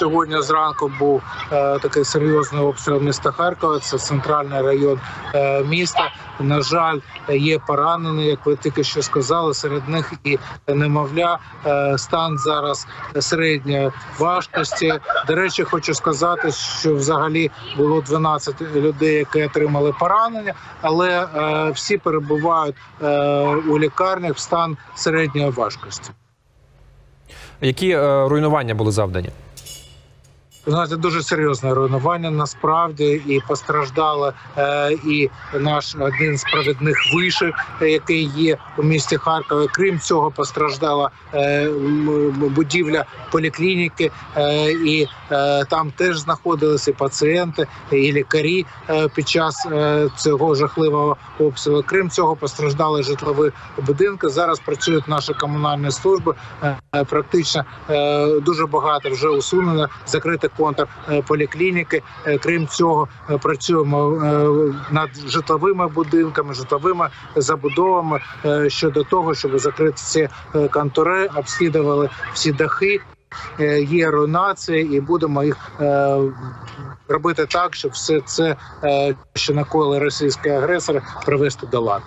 сьогодні зранку був е, такий серйозний обстріл міста Харкова. Це центральний район е, міста. На жаль, є поранені, як ви тільки що сказали. Серед них і немовля. Е, стан зараз середньої важкості. До речі, хочу сказати, що взагалі було 12 людей, які отримали поранення, але всі перебувають у лікарнях в стан середньої важкості. Які руйнування були завдані? Ви Знаєте, дуже серйозне руйнування насправді і постраждали е, і наш один з провідних вишів, який є у місті Харкові. Крім цього, постраждала е, будівля поліклініки, е, і е, там теж знаходилися пацієнти і лікарі е, під час е, цього жахливого обстрілу. Крім цього, постраждали житлові будинки. Зараз працюють наші комунальні служби. Е, практично е, дуже багато вже усунено закрити контур е. Е, Крім цього, е, працюємо над житловими будинками, житловими забудовами щодо того, щоб закрити ці контури, обслідували всі дахи. Є руйнації, і будемо їх е, робити так, щоб все це, е, що накоїли російські агресори, привести до ладу.